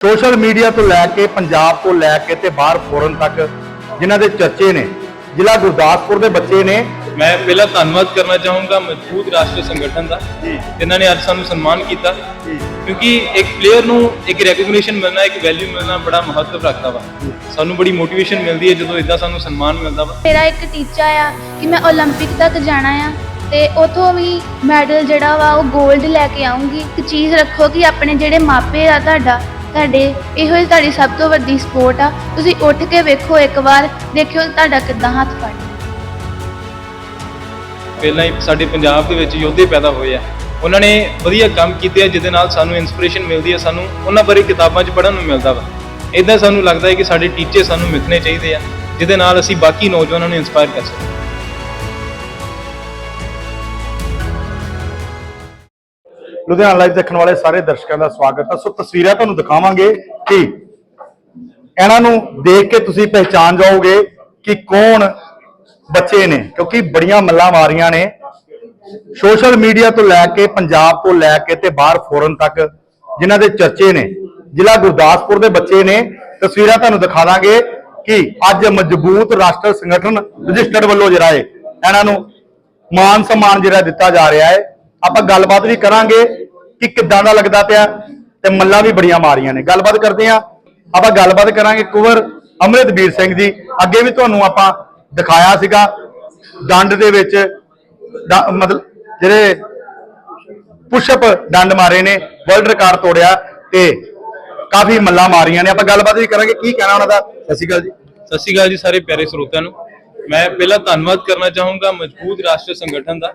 Social media ਤੋਂ ਲੈ ਕੇ ਪੰਜਾਬ ਤੋਂ ਲੈ ਕੇ ਤੇ ਬਾਹਰ ਫੋਰਨ ਤੱਕ ਜਿਨ੍ਹਾਂ ਦੇ ਚਰਚੇ ਨੇ ਜ਼ਿਲ੍ਹਾ ਗੁਰਦਾਸਪੁਰ ਦੇ ਬੱਚੇ ਨੇ। ਮੈਂ ਪਹਿਲਾਂ ਧੰਨਵਾਦ ਕਰਨਾ ਚਾਹੂੰਗਾ ਮਜ਼ਬੂਤ ਰਾਸ਼ਟਰੀ ਸੰਗਠਨ ਦਾ ਜਿਨ੍ਹਾਂ ਨੇ ਅੱਜ ਸਾਨੂੰ ਸਨਮਾਨ ਕੀਤਾ। ਕਿਉਂਕਿ ਇੱਕ ਪਲੇਅਰ ਨੂੰ ਇੱਕ ਰੈਕਗਨੀਸ਼ਨ ਮਿਲਣਾ ਇੱਕ ਵੈਲਿਊ ਮਿਲਣਾ ਬੜਾ ਮਹੱਤਵ ਰੱਖਦਾ ਵਾ। ਸਾਨੂੰ ਬੜੀ ਮੋਟੀਵੇਸ਼ਨ ਮਿਲਦੀ ਹੈ ਜਦੋਂ ਇਦਾਂ ਸਾਨੂੰ ਸਨਮਾਨ ਮਿਲਦਾ ਵਾ। ਮੇਰਾ ਇੱਕ ਟੀਚਾ ਆ ਕਿ ਮੈਂ 올림픽 ਤੱਕ ਜਾਣਾ ਆ ਤੇ ਉਥੋਂ ਵੀ ਮੈਡਲ ਜਿਹੜਾ ਵਾ ਉਹ 골ਡ ਲੈ ਕੇ ਆਉਂਗੀ ਇੱਕ ਚੀਜ਼ ਰੱਖੋ ਕਿ ਆਪਣੇ ਜਿਹੜੇ ਮਾਪੇ ਆ ਤੁਹਾਡਾ ਤੁਹਾਡੇ, ਇਹੋ ਹੀ ਤੁਹਾਡੀ ਸਭ ਤੋਂ ਵੱਡੀ ਸਪੋਰਟ ਆ। ਤੁਸੀਂ ਉੱਠ ਕੇ ਵੇਖੋ ਇੱਕ ਵਾਰ, ਦੇਖਿਓ ਤੁਹਾਡਾ ਕਿੱਦਾਂ ਹੱਥ ਫੜ। ਪਹਿਲਾਂ ਹੀ ਸਾਡੇ ਪੰਜਾਬ ਦੇ ਵਿੱਚ ਯੋਧੇ ਪੈਦਾ ਹੋਏ ਆ। ਉਹਨਾਂ ਨੇ ਵਧੀਆ ਕੰਮ ਕੀਤੇ ਆ, ਜਿਹਦੇ ਨਾਲ ਸਾਨੂੰ ਇਨਸਪੀਰੇਸ਼ਨ ਮਿਲਦੀ ਹੈ ਸਾਨੂੰ ਉਹਨਾਂ ਬਾਰੇ ਕਿਤਾਬਾਂ 'ਚ ਪੜ੍ਹਨ ਨੂੰ ਮਿਲਦਾ ਵਾ। ਇਦਾਂ ਸਾਨੂੰ ਲੱਗਦਾ ਹੈ ਕਿ ਸਾਡੇ ਟੀਚੇ ਸਾਨੂੰ ਮਿਲਣੇ ਚਾਹੀਦੇ ਆ, ਜਿਹਦੇ ਨਾਲ ਅਸੀਂ ਬਾਕੀ ਨੌਜਵਾਨਾਂ ਨੂੰ ਇਨਸਪਾਇਰ ਕਰ ਸਕੀਏ। ਲੁਧਿਆਣਾ ਲਾਈਵ ਦੇਖਣ ਵਾਲੇ ਸਾਰੇ ਦਰਸ਼ਕਾਂ ਦਾ ਸਵਾਗਤ ਹੈ ਸੋ ਤਸਵੀਰਾਂ ਤੁਹਾਨੂੰ ਦਿਖਾਵਾਂਗੇ ਕਿ ਇਹਨਾਂ ਨੂੰ ਦੇਖ ਕੇ ਤੁਸੀਂ ਪਹਿਚਾਨ ਜਾਓਗੇ ਕਿ ਕੌਣ ਬੱਚੇ ਨੇ, ਕਿਉਂਕਿ ਬੜੀਆਂ ਮੱਲਾਂ ਮਾਰੀਆਂ ਨੇ। ਸੋਸ਼ਲ ਮੀਡੀਆ ਤੋਂ ਲੈ ਕੇ, ਪੰਜਾਬ ਤੋਂ ਲੈ ਕੇ ਤੇ ਬਾਹਰ ਫੋਰਨ ਤੱਕ ਜਿਨ੍ਹਾਂ ਦੇ ਚਰਚੇ ਨੇ, ਜ਼ਿਲ੍ਹਾ ਗੁਰਦਾਸਪੁਰ ਦੇ ਬੱਚੇ ਨੇ। ਤਸਵੀਰਾਂ ਤੁਹਾਨੂੰ ਦਿਖਾ ਦਾਂਗੇ ਕਿ ਅੱਜ ਮਜ਼ਬੂਤ ਰਾਸ਼ਟਰ ਸੰਗਠਨ ਰਜਿਸਟਰਡ ਵੱਲੋਂ ਜਿਹੜਾ ਹੈ, ਇਹਨਾਂ ਨੂੰ ਮਾਨ ਸਨਮਾਨ ਜਿਹੜਾ ਦਿੱਤਾ ਜਾ ਰਿਹਾ ਹੈ। ਆਪਾਂ ਗੱਲਬਾਤ ਵੀ ਕਰਾਂਗੇ ਕਿ ਕਿੱਦਾਂ ਦਾ ਲੱਗਦਾ ਪਿਆ ਤੇ ਮੱਲਾਂ ਵੀ ਬੜੀਆਂ ਮਾਰੀਆਂ ਨੇ। ਗੱਲਬਾਤ ਕਰਦੇ ਆ ਆਪਾਂ ਗੱਲਬਾਤ ਕਰਾਂਗੇ ਕੁਵਰ ਅੰਮ੍ਰਿਤਵੀਰ ਸਿੰਘ ਜੀ। ਅੱਗੇ ਵੀ ਤੁਹਾਨੂੰ ਆਪਾਂ ਦਿਖਾਇਆ ਸੀਗਾ। ਡੰਡ ਦੇ ਵਿੱਚ ਡ- ਮਤਲਬ ਜਿਹੜੇ ਪੁਸ਼ਅਪ ਡੰਡ ਮਾਰੇ ਨੇ ਵਰਲਡ ਰਿਕਾਰਡ ਤੋੜਿਆ ਤੇ ਕਾਫੀ ਮੱਲਾਂ ਮਾਰੀਆਂ ਨੇ। ਆਪਾਂ ਗੱਲਬਾਤ ਵੀ ਕਰਾਂਗੇ। ਕੀ ਕਹਿਣਾ ਉਹਨਾਂ ਦਾ? ਸਤਿ ਸ਼੍ਰੀ ਅਕਾਲ ਜੀ। ਸਤਿ ਸ਼੍ਰੀ ਅਕਾਲ ਜੀ ਸਾਰੇ ਪਿਆਰੇ ਸਰੋਤਿਆਂ ਨੂੰ। ਮੈਂ ਪਹਿਲਾਂ ਧੰਨਵਾਦ ਕਰਨਾ ਚਾਹੂੰਗਾ ਮਜ਼ਬੂਤ ਰਾਸ਼ਟਰੀ ਸੰਗਠਨ ਦਾ।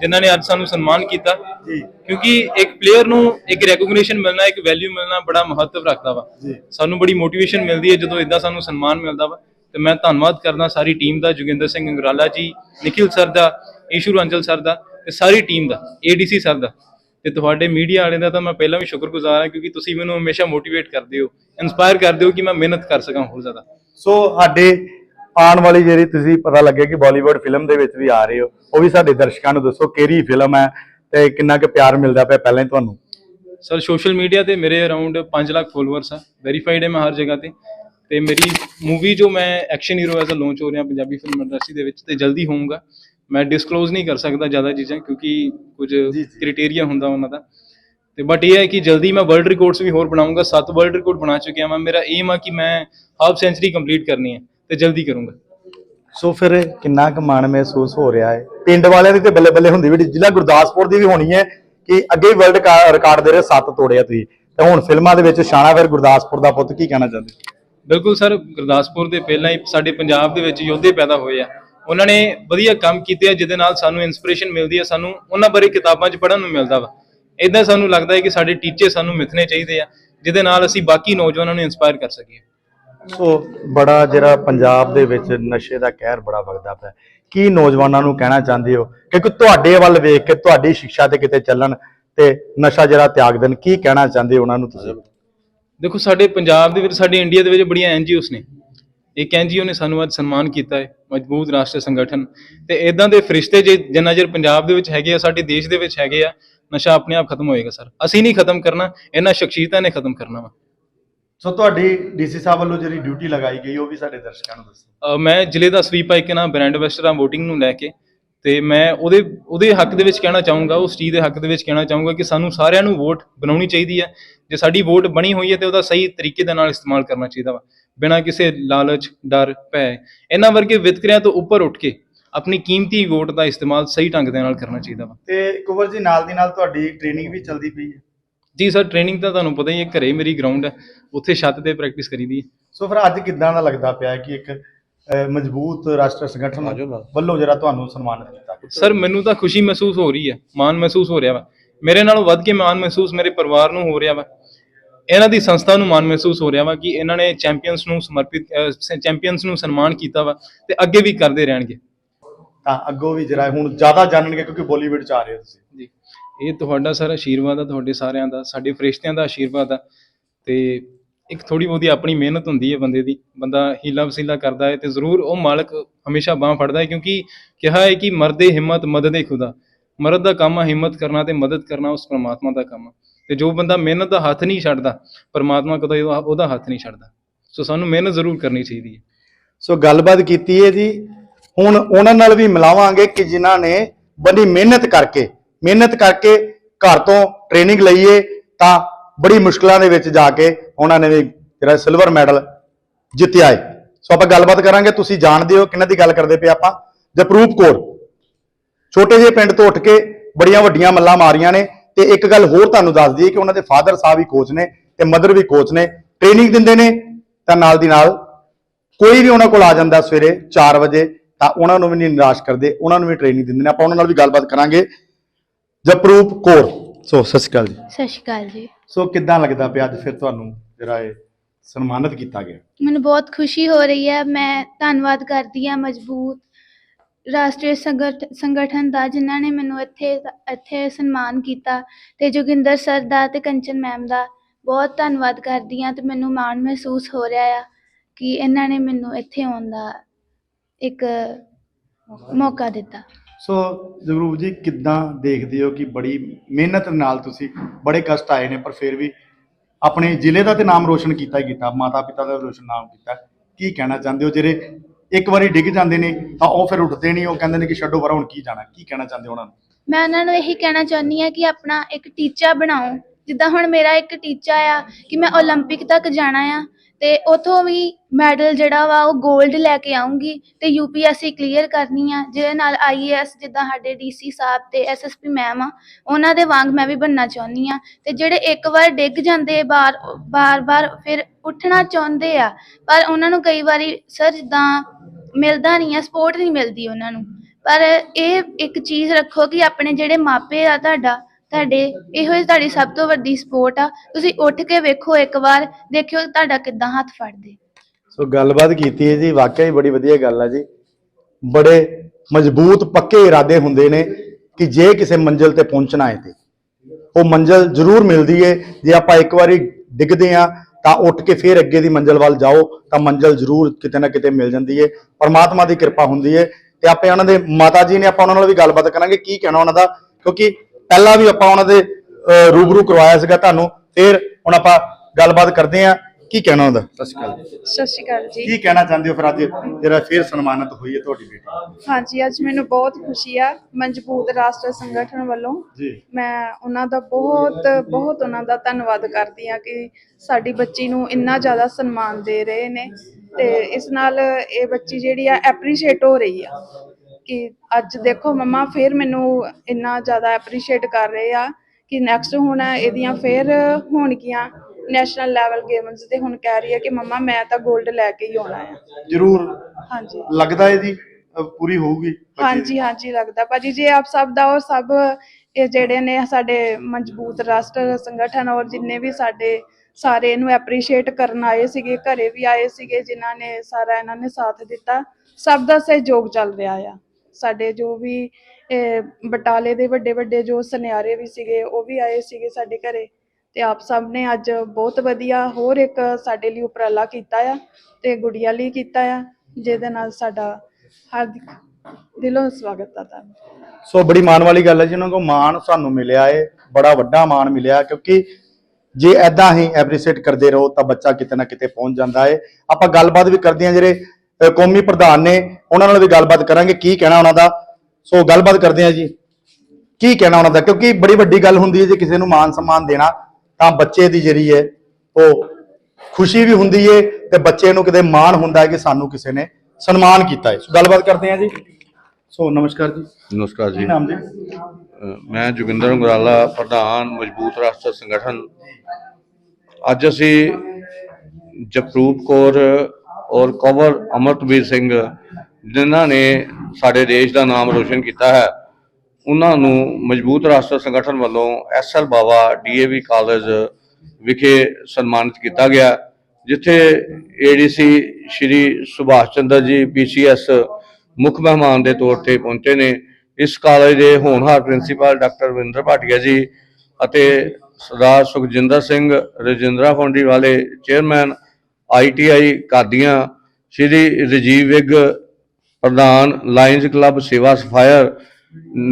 ਜਿਨ੍ਹਾਂ ਨੇ ਅੱਜ ਸਾਨੂੰ ਸਨਮਾਨ ਕੀਤਾ। ਜੀ। ਕਿਉਂਕਿ ਇੱਕ ਪਲੇਅਰ ਨੂੰ ਇੱਕ ਰੈਕਗਨੀਸ਼ਨ ਮਿਲਣਾ ਇੱਕ ਵੈਲਿਊ ਮਿਲਣਾ ਬੜਾ ਮਹੱਤਵ ਰੱਖਦਾ ਵਾ। ਸਾਨੂੰ ਬੜੀ ਮੋਟੀਵੇਸ਼ਨ ਮਿਲਦੀ ਹੈ ਜਦੋਂ ਇਦਾਂ ਸਾਨੂੰ ਸਨਮਾਨ ਮਿਲਦਾ ਵਾ। ਤੇ ਮੈਂ ਧੰਨਵਾਦ ਕਰਦਾ ਸਾਰੀ ਟੀਮ ਦਾ ਜੋਗਿੰਦਰ ਸਿੰਘ ਅੰਗਰਾਲਾ ਜੀ ਨਿਖਿਲ ਸਰ ਦਾ ਈਸ਼ੂ ਰੰਜਲ ਸਰ ਦਾ ਤੇ ਸਾਰੀ ਟੀਮ ਦਾ ਏਡੀਸੀ ਸਰ ਦਾ। ਤੇ ਤੁਹਾਡੇ ਮੀਡੀਆ ਵਾਲਿਆਂ ਦਾ ਤਾਂ ਮੈਂ ਪਹਿਲਾਂ ਵੀ ਸ਼ੁਕਰਗੁਜ਼ਾਰ ਹਾਂ ਕਿਉਂਕਿ ਤੁਸੀਂ ਮੈਨੂੰ ਹਮੇਸ਼ਾ ਮੋਟੀਵੇਟ ਕਰਦੇ ਹੋ ਇਨਸਪਾਇਰ ਕਰਦੇ ਹੋ ਕਿ ਮੈਂ ਮਿਹਨਤ ਕਰ ਸਕਾਂ ਹੋਰ ਜ਼ਿਆਦਾ। ਸੋ ਸਾਡੇ ਆਉਣ ਵਾਲੀ ਜਿਹੜੀ ਤੁਸੀਂ ਪਤਾ ਲੱਗੇ ਕਿ ਬਾਲੀਵੁੱਡ ਫਿਲਮ ਦੇ ਵਿੱਚ ਵੀ ਆ ਰਹੇ ਹੋ ਉਹ ਵੀ ਸਾਡੇ ਦਰਸ਼ਕਾਂ ਨੂੰ ਦੱਸੋ ਕਿਹੜੀ ਫਿਲਮ ਹੈ ਤੇ ਕਿੰਨਾ ਕੁ ਪਿਆਰ ਮਿਲਦਾ ਪਿਆ ਪਹਿਲਾਂ ਹੀ ਤੁਹਾਨੂੰ? ਸਰ ਸੋਸ਼ਲ ਮੀਡੀਆ ਤੇ ਮੇਰੇ ਅਰਾਊਂਡ 5 ਲੱਖ ਫੋਲੋਅਰਸ ਆ। ਵੈਰੀਫਾਈਡ ਹੈ ਮੈਂ ਹਰ ਜਗ੍ਹਾ ਤੇ। ਤੇ ਮੇਰੀ ਮੂਵੀ ਜੋ ਮੈਂ action hero as a launch ਹੋ ਰਿਹਾ ਪੰਜਾਬੀ ਫਿਲਮ ਇੰਡਸਟਰੀ ਦੇ ਵਿੱਚ ਤੇ ਜਲਦੀ ਹੋਊਗਾ। ਮੈਂ ਡਿਸਕਲੋਜ਼ ਨਹੀਂ ਕਰ ਸਕਦਾ ਜ਼ਿਆਦਾ ਚੀਜ਼ਾਂ ਕਿਉਂਕਿ ਕੁਝ। ਕ੍ਰਾਈਟੇਰੀਆ ਹੁੰਦਾ ਉਹਨਾਂ ਦਾ। ਤੇ ਬਟ ਇਹ ਹੈ ਕਿ ਜਲਦੀ ਮੈਂ ਵਰਲਡ ਰਿਕਾਰਡਸ ਵੀ ਹੋਰ ਬਣਾਉਂਗਾ 7 ਵਰਲਡ ਰਿਕਾਰਡ ਬਣਾ ਚੁੱਕਿਆ ਮੈਂ ਮੇਰਾ ਏਮ ਆ ਕਿ ਮੈਂ ਹਾਫ ਸੈਂਚਰੀ ਕੰਪਲੀਟ ਕਰਨੀ ਹੈ। ਤੇ ਜਲਦੀ ਕਰੂੰਗਾ। ਸੋ ਫਿਰ ਕਿੰਨਾ ਕੁ ਮਾਣ ਮਹਿਸੂਸ ਹੋ ਰਿਹਾ ਹੈ। ਪਿੰਡ ਵਾਲਿਆਂ ਦੀ ਤੇ ਬੱਲੇ ਬੱਲੇ ਹੁੰਦੀ ਵੀ ਜ਼ਿਲ੍ਹਾ ਗੁਰਦਾਸਪੁਰ ਦੀ ਵੀ ਹੋਣੀ ਹੈ ਕਿ ਅੱਗੇ ਹੀ ਵਰਲਡ ਰਿਕਾਰਡ ਦੇ ਰਹੇ ਸੱਤ ਤੋੜਿਆ ਤੁਸੀਂ। ਤੇ ਹੁਣ ਫਿਲਮਾਂ ਦੇ ਵਿੱਚ ਸ਼ਾਨਾ ਫਿਰ ਗੁਰਦਾਸਪੁਰ ਦਾ ਪੁੱਤ ਕੀ ਕਹਿਣਾ ਚਾਹੁੰਦੇ? ਬਿਲਕੁਲ ਸਰ ਗੁਰਦਾਸਪੁਰ ਦੇ ਪਹਿਲਾਂ ਹੀ ਸਾਡੇ ਪੰਜਾਬ ਦੇ ਵਿੱਚ ਯੋਧੇ ਪੈਦਾ ਹੋਏ ਆ। ਉਹਨਾਂ ਨੇ ਵਧੀਆ ਕੰਮ ਕੀਤੇ ਆ ਜਿਹਦੇ ਨਾਲ ਸਾਨੂੰ ਇਨਸਪੀਰੇਸ਼ਨ ਮਿਲਦੀ ਹੈ ਸਾਨੂੰ ਉਹਨਾਂ ਬਾਰੇ ਕਿਤਾਬਾਂ 'ਚ ਪੜ੍ਹਨ ਨੂੰ ਮਿਲਦਾ ਵਾ। ਇਦਾਂ ਸਾਨੂੰ ਲੱਗਦਾ ਹੈ ਕਿ ਸਾਡੇ ਟੀਚੇ ਸਾਨੂੰ ਮਿਥਨੇ ਚਾਹੀਦੇ ਆ ਜਿਹਦੇ ਨਾਲ ਅਸੀਂ ਬਾਕੀ ਨੌਜਵਾਨਾਂ ਨੂੰ ਇਨਸਪਾਇਰ ਕਰ ਸਕੀਏ। ਸੋ ਬੜਾ ਜਿਹੜਾ ਪੰਜਾਬ ਦੇ ਵਿੱਚ ਨਸ਼ੇ ਦਾ ਕਹਿਰ ਬੜਾ ਵਗਦਾ ਪਿਆ। ਕੀ ਨੌਜਵਾਨਾਂ ਨੂੰ ਕਹਿਣਾ ਚਾਹੁੰਦੇ ਹੋ? ਕਿਉਂਕਿ ਤੁਹਾਡੇ ਵੱਲ ਵੇਖ ਕੇ, ਤੁਹਾਡੀ ਸਿੱਖਿਆ ਤੇ ਕਿਤੇ ਚੱਲਣ ਤੇ ਨਸ਼ਾ ਜਿਹੜਾ ਤਿਆਗ ਦੇਣ, ਕੀ ਕਹਿਣਾ ਚਾਹੁੰਦੇ ਹੋ ਉਹਨਾਂ ਨੂੰ ਤੁਸੀਂ? ਦੇਖੋ, ਸਾਡੇ ਪੰਜਾਬ ਦੇ ਵਿੱਚ, ਸਾਡੇ ਇੰਡੀਆ ਦੇ ਵਿੱਚ ਬੜੀਆਂ ਐਨਜੀਓਸ ਨੇ। ਇੱਕ ਐਨਜੀਓ ਨੇ ਸਾਨੂੰ ਅੱਜ ਸਨਮਾਨ ਕੀਤਾ ਹੈ, ਮਜ਼ਬੂਤ ਰਾਸ਼ਟਰ ਸੰਗਠਨ। ਤੇ ਇਦਾਂ ਦੇ ਫਰਿਸ਼ਤੇ ਜੇ ਜਿੰਨਾ ਚਿਰ ਪੰਜਾਬ ਦੇ ਵਿੱਚ ਹੈਗੇ ਆ, ਸਾਡੇ ਦੇਸ਼ ਦੇ ਵਿੱਚ ਹੈਗੇ ਆ, ਨਸ਼ਾ ਆਪਣੇ ਆਪ ਖਤਮ ਹੋਏਗਾ, ਸਰ। ਅਸੀਂ ਨਹੀਂ ਖਤਮ ਕਰਨਾ, ਇਹਨਾਂ ਸ਼ਖਸੀਅਤਾਂ ਨੇ ਖਤਮ ਕਰਨਾ ਵਾ। ਸੋ ਤੁਹਾਡੀ ਡੀਸੀ ਸਾਹਿਬ ਵੱਲੋਂ ਜਿਹੜੀ ਡਿਊਟੀ ਲਗਾਈ ਗਈ ਉਹ ਵੀ ਸਾਡੇ ਦਰਸ਼ਕਾਂ ਨੂੰ ਦੱਸੋ। ਅ, ਮੈਂ ਜ਼ਿਲ੍ਹੇ ਦਾ ਸਵੀਪ ਇੱਕ ਨਾ ਬ੍ਰਾਂਡ ਐਂਬੈਸਡਰ VOTING ਨੂੰ ਲੈ ਕੇ। ਤੇ ਮੈਂ ਉਹਦੇ ਉਹਦੇ ਹੱਕ ਦੇ ਵਿੱਚ ਕਹਿਣਾ ਚਾਹੂੰਗਾ ਉਸ ਚੀਜ਼ ਦੇ ਹੱਕ ਦੇ ਵਿੱਚ ਕਹਿਣਾ ਚਾਹੂੰਗਾ ਕਿ ਸਾਨੂੰ ਸਾਰਿਆਂ ਨੂੰ ਵੋਟ ਬਣਾਉਣੀ ਚਾਹੀਦੀ ਹੈ। ਜੇ ਸਾਡੀ ਵੋਟ ਬਣੀ ਹੋਈ ਹੈ ਤੇ ਉਹਦਾ ਸਹੀ ਤਰੀਕੇ ਦੇ ਨਾਲ ਇਸਤੇਮਾਲ ਕਰਨਾ ਚਾਹੀਦਾ ਵਾ। ਬਿਨਾਂ ਕਿਸੇ ਲਾਲਚ ਡਰ ਭੈ ਇਹਨਾਂ ਵਰਗੇ ਵਿਤਕਰਿਆਂ ਤੋਂ ਉੱਪਰ ਉੱਠ ਕੇ ਆਪਣੀ ਕੀਮਤੀ ਵੋਟ ਦਾ ਇਸਤੇਮਾਲ ਸਹੀ ਢੰਗ ਦੇ ਨਾਲ ਕਰਨਾ ਚਾਹੀਦਾ ਵਾ। ਤੇ ਕੁਵਰ ਜੀ ਨਾਲ ਦੀ ਨਾਲ ਤੁਹਾਡੀ ਟ੍ਰੇਨਿੰਗ ਵੀ ਚੱਲਦੀ ਪਈ ਹੈ। ਜੀ ਸਰ ਟ੍ਰੇਨਿੰਗ ਤਾਂ ਤੁਹਾਨੂੰ ਪਤਾ ਹੀ ਹੈ ਘਰੇ ਮੇਰੀ ਗਰਾਊਂਡ ਹੈ ਉੱਥੇ ਛੱਤ ਤੇ ਪ੍ਰੈਕਟਿਸ ਕਰੀਦੀ ਹੈ। ਸੋ ਫਿਰ ਅੱਜ ਕਿੱਦਾਂ ਦਾ ਲੱਗਦਾ ਪਿਆ ਕਿ ਇੱਕ ਅਹ, ਮਜ਼ਬੂਤ ਰਾਸ਼ਟਰ ਸੰਗਠਨ ਵੱਲੋਂ ਜਿਹੜਾ ਤੁਹਾਨੂੰ ਸਨਮਾਨਿਤ ਕੀਤਾ ਸਰ ਮੈਨੂੰ ਤਾਂ ਖੁਸ਼ੀ ਮਹਿਸੂਸ ਹੋ ਰਹੀ ਹੈ ਮਾਣ ਮਹਿਸੂਸ ਹੋ ਰਿਹਾ ਵਾ। ਮੇਰੇ ਨਾਲੋਂ ਵੱਧ ਕੇ ਮਾਣ ਮਹਿਸੂਸ ਮੇਰੇ ਪਰਿਵਾਰ ਨੂੰ ਹੋ ਰਿਹਾ ਵਾ। ਇਹਨਾਂ ਦੀ ਸੰਸਥਾ ਨੂੰ ਮਾਣ ਮਹਿਸੂਸ ਹੋ ਰਿਹਾ ਵਾ ਕਿ ਇਹਨਾਂ ਨੇ ਚੈਂਪੀਅਨਸ ਨੂੰ ਸਮਰਪਿਤ ਚੈਂਪੀਅਨਸ ਨੂੰ ਸਨਮਾਨ ਕੀਤਾ ਵਾ ਤੇ ਅੱਗੇ ਵੀ ਕਰਦੇ ਰਹਿਣਗੇ। ਤਾਂ ਅੱਗੋਂ ਵੀ ਜਿਹੜਾ ਹੁਣ ਜ਼ਿਆਦਾ ਜਾਣਨਗੇ ਕਿਉਂਕਿ ਬਾਲੀਵੁੱਡ ਚ ਆ ਰਹੇ ਹੋ ਤੁਸੀਂ। ਜੀ। ਇਹ ਤੁਹਾਡਾ ਸਾਰਾ ਆਸ਼ੀਰਵਾਦ ਆ, ਤੁਹਾਡੇ ਸਾਰਿਆਂ ਦਾ, ਸਾਡੇ ਫਰਿਸ਼ਤਿਆਂ ਦਾ ਆਸ਼ੀਰਵਾਦ ਆ। ਤੇ ਇੱਕ ਥੋੜੀ ਬਹੁਤੀ ਆਪਣੀ ਮਿਹਨਤ ਹੁੰਦੀ ਹੈ ਬੰਦੇ ਦੀ, ਬੰਦਾ ਹੀਲਾ ਵਸੀਲਾ ਕਰਦਾ ਹੈ ਤੇ ਜ਼ਰੂਰ ਉਹ ਮਾਲਕ ਹਮੇਸ਼ਾ ਬਾਹ ਫੜਦਾ ਹੈ ਕਿਉਂਕਿ ਕਿਹਾ ਹੈ ਕਿ ਮਰਦੇ ਹਿੰਮਤ ਮਦਦੇ ਖੁਦਾ। ਮਰਦ ਦਾ ਕੰਮ ਆ ਹਿੰਮਤ ਕਰਨਾ ਤੇ ਮਦਦ ਕਰਨਾ ਉਸ ਪ੍ਰਮਾਤਮਾ ਦਾ ਕੰਮ ਆ। ਤੇ ਜੋ ਬੰਦਾ ਮਿਹਨਤ ਦਾ ਹੱਥ ਨਹੀਂ ਛੱਡਦਾ, ਪਰਮਾਤਮਾ ਕਦੇ ਉਹਦਾ ਉਹਦਾ ਹੱਥ ਨਹੀਂ ਛੱਡਦਾ। ਸੋ ਸਾਨੂੰ ਮਿਹਨਤ ਜ਼ਰੂਰ ਕਰਨੀ ਚਾਹੀਦੀ ਹੈ। ਸੋ ਗੱਲਬਾਤ ਕੀਤੀ ਹੈ ਜੀ। ਹੁਣ ਉਹਨਾਂ ਨਾਲ ਵੀ ਮਿਲਾਵਾਂਗੇ ਕਿ ਜਿਨ੍ਹਾਂ ਨੇ ਬੜੀ ਮਿਹਨਤ ਕਰਕੇ ਮਿਹਨਤ ਕਰਕੇ ਘਰ ਤੋਂ ਟ੍ਰੇਨਿੰਗ ਲਈਏ ਤਾਂ ਬੜੀ ਮੁਸ਼ਕਲਾਂ ਦੇ ਵਿੱਚ ਜਾ ਕੇ ਉਹਨਾਂ ਨੇ ਵੀ ਜਿਹੜਾ ਸਿਲਵਰ ਮੈਡਲ ਜਿੱਤਿਆ ਹੈ ਸੋ ਆਪਾਂ ਗੱਲਬਾਤ ਕਰਾਂਗੇ, ਤੁਸੀਂ ਜਾਣਦੇ ਹੋ ਕਿਹਨਾਂ ਦੀ ਗੱਲ ਕਰਦੇ ਪਏ ਆਪਾਂ? ਜਪਰੂਪ ਕੌਰ। ਛੋਟੇ ਜਿਹੇ ਪਿੰਡ ਤੋਂ ਉੱਠ ਕੇ ਬੜੀਆਂ ਵੱਡੀਆਂ ਮੱਲਾਂ ਮਾਰੀਆਂ ਨੇ ਤੇ ਇੱਕ ਗੱਲ ਹੋਰ ਤੁਹਾਨੂੰ ਦੱਸ ਦਈਏ ਕਿ ਉਹਨਾਂ ਦੇ ਫਾਦਰ ਸਾਹਿਬ ਵੀ ਕੋਚ ਨੇ ਤੇ ਮਦਰ ਵੀ ਕੋਚ ਨੇ। ਟ੍ਰੇਨਿੰਗ ਦਿੰਦੇ ਨੇ ਤਾਂ ਨਾਲ ਦੀ ਨਾਲ ਕੋਈ ਵੀ ਉਹਨਾਂ ਕੋਲ ਆ ਜਾਂਦਾ ਸਵੇਰੇ 4 ਵਜੇ ਤਾਂ ਉਹਨਾਂ ਨੂੰ ਵੀ ਨਹੀਂ ਨਿਰਾਸ਼ ਕਰਦੇ, ਉਹਨਾਂ ਨੂੰ ਵੀ ਟ੍ਰੇਨਿੰਗ ਦਿੰਦੇ ਨੇ। ਆਪਾਂ ਉਹਨਾਂ ਨਾਲ ਵੀ ਗੱਲਬਾਤ ਕਰਾਂਗੇ। ਜਪਰੂਪ ਕੌਰ। ਸੋ ਸਤਿ ਸ਼੍ਰੀ ਅਕਾਲ ਜੀ। ਸਤਿ ਸ਼੍ਰੀ ਅਕਾਲ ਜੀ। ਸੋ ਕਿੱਦਾਂ ਲੱਗਦਾ ਪਿਆ ਅੱਜ ਫਿਰ ਤੁਹਾਨੂੰ ਜਿਹੜਾ ਇਹ ਸਨਮਾਨਿਤ ਕੀਤਾ ਗਿਆ? ਮੈਨੂੰ ਬਹੁਤ ਖੁਸ਼ੀ ਹੋ ਰਹੀ ਹੈ। ਮੈਂ ਧੰਨਵਾਦ ਕਰਦੀ ਹਾਂ ਮਜ਼ਬੂਤ ਰਾਸ਼ਟਰੀ ਸੰਗਠ ਸੰਗਠਨ ਦਾ ਜਿਨ੍ਹਾਂ ਨੇ ਮੈਨੂੰ ਇੱਥੇ ਇੱਥੇ ਸਨਮਾਨ ਕੀਤਾ ਤੇ ਜੋਗਿੰਦਰ ਸਰ ਦਾ ਤੇ ਕੰਚਨ ਮੈਮ ਦਾ ਬਹੁਤ ਧੰਨਵਾਦ ਕਰਦੀ ਹਾਂ ਤੇ ਮੈਨੂੰ ਮਾਣ ਮਹਿਸੂਸ ਹੋ ਰਿਹਾ ਆ ਕਿ ਇਹਨਾਂ ਨੇ ਮੈਨੂੰ ਇੱਥੇ ਆਉਣ ਦਾ ਇੱਕ ਮੌਕਾ ਦਿੱਤਾ। ਸੋ ਜਗਰੂਪ ਜੀ ਕਿੱਦਾਂ ਦੇਖਦੇ ਹੋ ਕਿ ਬੜੀ ਮਿਹਨਤ ਨਾਲ ਤੁਸੀਂ ਬੜੇ ਕਸ਼ਟ ਆਏ ਨੇ ਪਰ ਫਿਰ ਵੀ ਆਪਣੇ ਜ਼ਿਲ੍ਹੇ ਦਾ ਤੇ ਨਾਮ ਰੋਸ਼ਨ ਕੀਤਾ ਹੀ ਕੀਤਾ ਮਾਤਾ ਪਿਤਾ ਦਾ ਵੀ ਰੋਸ਼ਨ ਨਾਮ ਕੀਤਾ ਕੀ ਕਹਿਣਾ ਚਾਹੁੰਦੇ ਹੋ ਜਿਹੜੇ ਇੱਕ ਵਾਰੀ ਡਿੱਗ ਜਾਂਦੇ ਨੇ ਤਾਂ ਉਹ ਫਿਰ ਉੱਠਦੇ ਨਹੀਂ ਉਹ ਕਹਿੰਦੇ ਨੇ ਕਿ ਛੱਡੋ ਪਰ ਹੁਣ ਕੀ ਜਾਣਾ ਕੀ ਕਹਿਣਾ ਚਾਹੁੰਦੇ ਹੋ ਉਹਨਾਂ ਨੂੰ ਮੈਂ ਉਹਨਾਂ ਨੂੰ ਇਹੀ ਕਹਿਣਾ ਚਾਹੁੰਦੀ ਹਾਂ ਕਿ ਆਪਣਾ ਇੱਕ ਟੀਚਾ ਬਣਾਓ ਜਿੱਦਾਂ ਹੁਣ ਮੇਰਾ ਇੱਕ ਟੀਚਾ ਆ ਕਿ ਮੈਂ 올림픽 ਤੱਕ ਜਾਣਾ ਆ ਤੇ ਉਥੋਂ ਵੀ ਮੈਡਲ ਜਿਹੜਾ ਵਾ ਉਹ 골ਡ ਲੈ ਕੇ ਆਉਂਗੀ ਤੇ ਯੂਪੀਐਸਸੀ ਕਲੀਅਰ ਕਰਨੀ ਆ, ਜਿਹਦੇ ਨਾਲ ਆਈਏਐਸ ਜਿੱਦਾਂ ਸਾਡੇ ਡੀਸੀ ਸਾਹਿਬ ਤੇ ਐਸਐਸਪੀ ਮੈਮ ਆ, ਉਹਨਾਂ ਦੇ ਵਾਂਗ ਮੈਂ ਵੀ ਬਣਨਾ ਚਾਹੁੰਦੀ ਆ। ਤੇ ਜਿਹੜੇ ਇੱਕ ਵਾਰ ਡਿੱਗ ਜਾਂਦੇ ਬਾਰ ਬਾਰ-ਬਾਰ ਫਿਰ ਉੱਠਣਾ ਚਾਹੁੰਦੇ ਆ, ਪਰ ਉਹਨਾਂ ਨੂੰ ਕਈ ਵਾਰੀ ਸਰ ਜਿੱਦਾਂ ਮਿਲਦਾ ਨਹੀਂ ਆ ਸਪੋਰਟ ਨਹੀਂ ਮਿਲਦੀ ਉਹਨਾਂ ਨੂੰ। ਪਰ ਇਹ ਇੱਕ ਚੀਜ਼ ਰੱਖੋ ਕਿ ਆਪਣੇ ਜਿਹੜੇ ਮਾਪੇ ਆ ਤੁਹਾਡਾ ਤੁਹਾਡੇ, ਇਹੋ ਹੀ ਤੁਹਾਡੀ ਸਭ ਤੋਂ ਵੱਡੀ ਸਪੋਰਟ ਆ। ਤੁਸੀਂ ਉੱਠ ਕੇ ਵੇਖੋ ਇੱਕ ਵਾਰ, ਦੇਖਿਓ ਤੁਹਾਡਾ ਕਿੱਦਾਂ ਹੱਥ ਫੜਦੇ। ਸੋ ਗੱਲਬਾਤ ਕੀਤੀ ਹੈ ਜੀ ਵਾਕਿਆ ਹੀ ਬੜੀ ਵਧੀਆ ਗੱਲ ਹੈ ਜੀ। ਬੜੇ ਮਜ਼ਬੂਤ, ਪੱਕੇ ਇਰਾਦੇ ਹੁੰਦੇ ਨੇ ਕਿ ਜੇ ਕਿਸੇ ਮੰਜ਼ਿਲ ਤੇ ਪਹੁੰਚਣਾ ਹੈ ਤੇ। ਉਹ ਮੰਜ਼ਿਲ ਜ਼ਰੂਰ ਮਿਲਦੀ ਹੈ ਜੇ ਆਪਾਂ ਇੱਕ ਵਾਰੀ ਡਿੱਗਦੇ ਆ ਤਾਂ ਉੱਠ ਕੇ ਫੇਰ ਅੱਗੇ ਦੀ ਮੰਜ਼ਿਲ ਵੱਲ ਜਾਓ, ਤਾਂ ਮੰਜ਼ਿਲ ਜ਼ਰੂਰ ਕਿਤੇ ਨਾ ਕਿਤੇ ਮਿਲ ਜਾਂਦੀ ਹੈ ਪਰਮਾਤਮਾ ਦੀ ਕਿਰਪਾ ਹੁੰਦੀ ਹੈ ਤੇ ਆਪੇ ਉਹਨਾਂ ਦੇ ਮਾਤਾ ਜੀ ਨੇ ਆਪਾਂ ਉਹਨਾਂ ਨਾਲ ਵੀ ਗੱਲਬਾਤ ਕਰਾਂਗੇ, ਕੀ ਕਹਿਣਾ ਉਹਨਾਂ ਦਾ? ਕਿਉਂਕਿ ਪਹਿਲਾਂ ਵੀ ਆਪਾਂ ਉਹਨਾਂ ਦੇ ਰੂਬਰੂ ਕਰਵਾਇਆ ਸੀਗਾ ਤੁਹਾਨੂੰ ਫੇਰ ਹੁਣ ਆਪਾਂ ਗੱਲਬਾਤ ਕਰਦੇ ਆ ਕੀ ਕਹਿਣਾ ਉਹਦਾ? ਸਤਿ ਸ਼੍ਰੀ ਅਕਾਲ ਸਤਿ ਸ਼੍ਰੀ ਅਕਾਲ ਜੀ। ਕੀ ਕਹਿਣਾ ਚਾਹੁੰਦੇ ਹੋ ਫਿਰ ਅੱਜ? ਜਿਹੜਾ ਫੇਰ ਸਨਮਾਨਿਤ ਹੋਈ ਹੈ ਤੁਹਾਡੀ ਬੇਟੀ। ਹਾਂਜੀ ਅੱਜ ਮੈਨੂੰ ਬਹੁਤ ਖੁਸ਼ੀ ਆ ਮਜ਼ਬੂਤ ਰਾਸ਼ਟਰ ਸੰਗਠਨ ਵੱਲੋਂ। ਜੀ। ਮੈਂ ਉਹਨਾਂ ਦਾ ਬਹੁਤ ਬਹੁਤ ਉਹਨਾਂ ਦਾ ਧੰਨਵਾਦ ਕਰਦੀ ਆ ਕਿ ਸਾਡੀ ਬੱਚੀ ਨੂੰ ਇੰਨਾ ਜ਼ਿਆਦਾ ਸਨਮਾਨ ਦੇ ਰਹੇ ਨੇ। ਤੇ ਇਸ ਨਾਲ ਇਹ ਬੱਚੀ ਜਿਹੜੀ ਆ ਐਪਰੀਸ਼ੀਏਟ ਹੋ ਰਹੀ ਆ। ਕਿ ਅੱਜ ਦੇਖੋ ਮੰਮਾ ਫੇਰ ਮੈਨੂੰ ਇੰਨਾ ਜ਼ਿਆਦਾ ਐਪਰੀਸ਼ੀਏਟ ਕਰ ਰਹੇ ਆ ਕਿ ਨੈਕਸਟ ਹੁਣ ਇਹਦੀਆਂ ਫੇਰ ਹੋਣਗੀਆਂ ਨੈਸ਼ਨਲ ਲੈਵਲ ਗੇਮਸ ਤੇ ਹੁਣ ਕਹਿ ਰਹੀ ਆ ਕਿ ਮੰਮਾ ਮੈਂ ਤਾਂ 골ਡ ਲੈ ਕੇ ਹੀ ਆਉਣਾ ਆ। ਜ਼ਰੂਰ। ਹਾਂਜੀ। ਲੱਗਦਾ ਹੈ ਜੀ ਪੂਰੀ ਹੋਊਗੀ ਬੱਚੇ ਦੀ। ਹਾਂਜੀ ਹਾਂਜੀ ਲੱਗਦਾ। ਭਾਜੀ ਜੇ ਆਪ ਸਭ ਦਾ ਔਰ ਸਭ ਇਹ ਜਿਹੜੇ ਨੇ ਸਾਡੇ ਮਜ਼ਬੂਤ ਰਾਸ਼ਟਰ ਸੰਗਠਨ ਔਰ ਜਿੰਨੇ ਵੀ ਸਾਡੇ ਸਾਰੇ ਇਹਨੂੰ ਐਪਰੀਸ਼ੀਏਟ ਕਰਨ ਆਏ ਸੀਗੇ ਘਰੇ ਵੀ ਆਏ ਸੀਗੇ ਜਿਨ੍ਹਾਂ ਨੇ ਸਾਰਾ ਇਹਨਾਂ ਨੇ ਸਾਥ ਦਿੱਤਾ ਸਭ ਦਾ ਸਹਿਯੋਗ ਚੱਲ ਰਿਹਾ ਆ। ਸਾਡੇ ਜੋ ਵੀ ਬਟਾਲੇ ਦੇ ਵੱਡੇ ਵੱਡੇ ਜੋ ਸੁਨਿਆਰੇ ਵੀ ਸੀਗੇ, ਉਹ ਵੀ ਆਏ ਸੀਗੇ ਸਾਡੇ ਘਰੇ। ਤੇ ਆਪ ਸਭ ਨੇ ਅੱਜ ਬਹੁਤ ਵਧੀਆ ਹੋਰ ਇੱਕ ਸਾਡੇ ਲਈ ਉਪਰਾਲਾ ਕੀਤਾ ਆ ਤੇ ਗੁੜੀਆ ਲਈ ਕੀਤਾ ਆ, ਜਿਹਦੇ ਨਾਲ ਸਾਡਾ ਹਾਰਦਿਕ ਦਿਲੋਂ ਸਵਾਗਤ ਆ ਤੁਹਾਨੂੰ। ਸੋ ਬੜੀ ਮਾਣ ਵਾਲੀ ਗੱਲ ਹੈ ਜੀ, ਉਹਨਾਂ ਕੋ ਮਾਣ ਸਾਨੂੰ ਮਿਲਿਆ ਏ, ਬੜਾ ਵੱਡਾ ਮਾਣ ਮਿਲਿਆ, ਕਿਉਂਕਿ ਜੇ ਐਦਾਂ ਹੀ ਐਪਰੀਸ਼ੀਏਟ ਕਰਦੇ ਰਹੋ ਤਾਂ ਬੱਚਾ ਕਿਤੇ ਨਾ ਕਿਤੇ ਪਹੁੰਚ ਜਾਂਦਾ ਏ। ਆਪਾਂ ਗੱਲਬਾਤ ਵੀ ਕਰਦੇ ਹਾਂ ਜਿਹੜੇ ਕੌਮੀ ਪ੍ਰਧਾਨ ਨੇ ਉਹਨਾਂ ਨਾਲ ਵੀ ਗੱਲਬਾਤ ਕਰਾਂਗੇ ਕੀ ਕਹਿਣਾ ਉਹਨਾਂ ਦਾ। ਸੋ ਗੱਲਬਾਤ ਕਰਦੇ ਹਾਂ ਜੀ। ਕੀ ਕਹਿਣਾ ਉਹਨਾਂ ਦਾ? ਕਿਉਂਕਿ ਬੜੀ ਵੱਡੀ ਗੱਲ ਹੁੰਦੀ ਹੈ ਜੇ ਕਿਸੇ ਨੂੰ ਮਾਨ ਸਨਮਾਨ ਦੇਣਾ ਤਾਂ ਬੱਚੇ ਦੀ ਜਿਹੜੀ ਹੈ ਉਹ ਖੁਸ਼ੀ ਵੀ ਹੁੰਦੀ ਏ ਤੇ ਬੱਚੇ ਨੂੰ ਕਿਤੇ ਮਾਣ ਹੁੰਦਾ ਹੈ ਕਿ ਸਾਨੂੰ ਕਿਸੇ ਨੇ ਸਨਮਾਨ ਕੀਤਾ ਹੈ। ਸੋ ਗੱਲਬਾਤ ਕਰਦੇ ਹਾਂ ਜੀ। ਸੋ ਨਮਸਕਾਰ ਜੀ। ਨਮਸਕਾਰ ਕੀ ਜੀ ਨਾਮ ਜੀ? ਮੈਂ ਜੋਗਿੰਦਰ ਗੁਰਾਲਾ ਪ੍ਰਧਾਨ ਮਜ਼ਬੂਤ ਰਾਸ਼ਟਰ ਸੰਗਠਨ। ਅੱਜ ਅਸੀਂ ਜਪਰੂਪ ਕੌਰ ਔਰ ਕਵਰ ਅਮਰਤਵੀਰ ਸਿੰਘ ਜਿਨ੍ਹਾਂ ਨੇ ਸਾਡੇ ਦੇਸ਼ ਦਾ ਨਾਮ ਰੋਸ਼ਨ ਕੀਤਾ ਹੈ, ਉਹਨਾਂ ਨੂੰ ਮਜ਼ਬੂਤ ਰਾਸ਼ਟਰ ਸੰਗਠਨ ਵੱਲੋਂ ਐਸਐਲ ਬਾਵਾ ਡੀਏਵੀ ਕਾਲਜ ਵਿਖੇ ਸਨਮਾਨਿਤ ਕੀਤਾ ਗਿਆ, ਜਿੱਥੇ ਏਡੀਸੀ ਸ਼੍ਰੀ ਸੁਭਾਸ਼ ਚੰਦਰ ਜੀ ਪੀਸੀਐਸ ਮੁੱਖ ਮਹਿਮਾਨ ਦੇ ਤੌਰ ਤੇ ਪਹੁੰਚੇ ਨੇ। ਇਸ ਕਾਲਜ ਦੇ ਹੋਣਹਾਰ ਪ੍ਰਿੰਸੀਪਲ ਡਾਕਟਰ ਵਿੰਦਰ ਭਾਟੀਆ ਜੀ ਅਤੇ ਸਰਦਾਰ ਸੁਖਜਿੰਦਰ ਸਿੰਘ ਰਜਿੰਦਰਾ ਫੌਂਡੀ ਵਾਲੇ ਚੇਅਰਮੈਨ ਆਈਟੀਆਈ ਕਾਦੀਆਂ ਸ਼੍ਰੀ ਰਜੀਵ ਵਿਗ ਪ੍ਰਧਾਨ ਲਾਇਨਜ਼ ਕਲੱਬ ਸੇਵਾ ਸਫਾਇਰ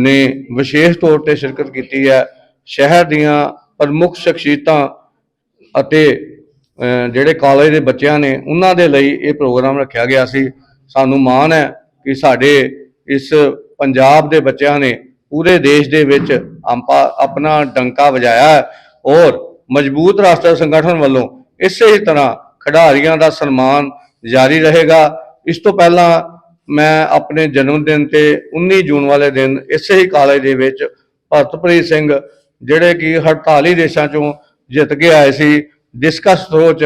ਨੇ ਵਿਸ਼ੇਸ਼ ਤੌਰ ਤੇ ਸ਼ਿਰਕਤ ਕੀਤੀ ਹੈ। ਸ਼ਹਿਰ ਦੀਆਂ ਪ੍ਰਮੁੱਖ ਸ਼ਖਸੀਅਤਾਂ ਅਤੇ ਜਿਹੜੇ ਕਾਲਜ ਦੇ ਬੱਚਿਆਂ ਨੇ ਉਹਨਾਂ ਦੇ ਲਈ ਇਹ ਪ੍ਰੋਗਰਾਮ ਰੱਖਿਆ ਗਿਆ ਸੀ। ਸਾਨੂੰ ਮਾਣ ਹੈ ਕਿ ਸਾਡੇ ਇਸ ਪੰਜਾਬ ਦੇ ਬੱਚਿਆਂ ਨੇ ਪੂਰੇ ਦੇਸ਼ ਦੇ ਵਿੱਚ ਅੰਪਾ ਆਪਣਾ ਡੰਕਾ ਵਜਾਇਆ ਹੈ ਔਰ ਮਜ਼ਬੂਤ ਰਾਸ਼ਟਰ ਸੰਗਠਨ ਵੱਲੋਂ ਇਸੇ ਹੀ ਤਰ੍ਹਾਂ ਖਿਡਾਰੀਆਂ ਦਾ ਸਨਮਾਨ ਜਾਰੀ ਰਹੇਗਾ। ਇਸ ਤੋਂ ਪਹਿਲਾਂ ਮੈਂ ਆਪਣੇ ਜਨਮ ਦਿਨ ਤੇ 19 ਜੂਨ ਵਾਲੇ ਦਿਨ ਇਸੇ ਹੀ ਕਾਲਜ ਦੇ ਵਿੱਚ ਭਗਤਪ੍ਰੀਤ ਸਿੰਘ, ਜਿਹੜੇ ਕਿ 48 ਦੇਸ਼ਾਂ ਚੋਂ ਜਿੱਤ ਕੇ ਆਏ ਸੀ ਡਿਸਕਸ ਥਰੋ ਚ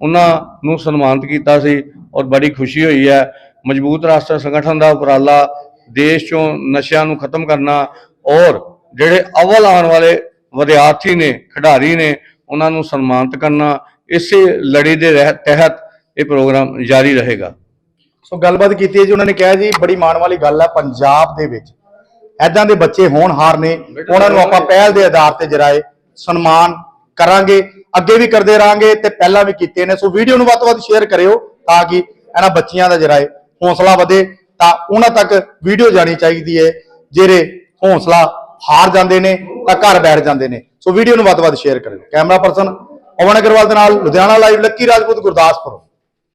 ਉਹਨਾਂ ਨੂੰ ਸਨਮਾਨਿਤ ਕੀਤਾ ਸੀ ਔਰ ਬੜੀ ਖੁਸ਼ੀ ਹੋਈ ਹੈ। ਮਜ਼ਬੂਤ ਰਾਸ਼ਟਰ ਸੰਗਠਨ ਦਾ ਉਪਰਾਲਾ, ਦੇਸ਼ ਚੋਂ ਨਸ਼ਿਆਂ ਨੂੰ ਖਤਮ ਕਰਨਾ ਔਰ ਜਿਹੜੇ ਅਵਲ ਆਉਣ ਵਾਲੇ ਵਿਦਿਆਰਥੀ ਨੇ, ਖਿਡਾਰੀ ਨੇ, ਉਹਨਾਂ ਨੂੰ ਸਨਮਾਨਿਤ ਕਰਨਾ, ਇਸੇ ਲੜੀ ਦੇ ਰਹਿ- ਤਹਿਤ ਇਹ ਪ੍ਰੋਗਰਾਮ ਜਾਰੀ ਰਹੇਗਾ। ਸੋ ਗੱਲਬਾਤ ਕੀਤੀ ਹੈ ਜੀ ਉਹਨਾਂ ਨੇ ਕਿਹਾ ਜੀ ਬੜੀ ਮਾਣ ਵਾਲੀ ਗੱਲ ਹੈ ਪੰਜਾਬ ਦੇ ਵਿੱਚ ਐਦਾਂ ਦੇ ਬੱਚੇ ਹੋਣਹਾਰ ਨੇ ਉਹਨਾਂ ਨੂੰ ਆਪਾਂ ਪਹਿਲ ਦੇ ਆਧਾਰ ਤੇ ਜਰਾਏ ਸਨਮਾਨ ਕਰਾਂਗੇ ਅੱਗੇ ਵੀ ਕਰਦੇ ਰਹਾਂਗੇ ਤੇ ਪਹਿਲਾਂ ਵੀ ਕੀਤੇ ਨੇ। ਸੋ ਵੀਡੀਓ ਨੂੰ ਵੱਧ ਤੋਂ ਵੱਧ ਸ਼ੇਅਰ ਕਰਿਓ ਤਾਂ ਕਿ ਇਹਨਾਂ ਬੱਚਿਆਂ ਦਾ ਜਰਾਏ ਹੌਸਲਾ ਵਧੇ ਤਾਂ ਉਹਨਾਂ ਤੱਕ ਵੀਡੀਓ ਜਾਣੀ ਚਾਹੀਦੀ ਹੈ ਜਿਹੜੇ ਹੌਸਲਾ ਹਾਰ ਜਾਂਦੇ ਨੇ ਤਾਂ ਘਰ ਬੈਠ ਜਾਂਦੇ ਨੇ। ਸੋ ਵੀਡੀਓ ਨੂੰ ਵੱਧ ਤੋਂ ਵੱਧ ਸ਼ੇਅਰ ਕਰਿਓ। ਕੈਮਰਾ ਪਰਸਨ ਪਵਨ ਅਗਰਵਾਲ ਦੇ ਨਾਲ ਲੁਧਿਆਣਾ ਲਾਈਵ ਲੱਕੀ ਰਾਜਪੂਤ ਗੁਰਦਾਸਪੁਰ।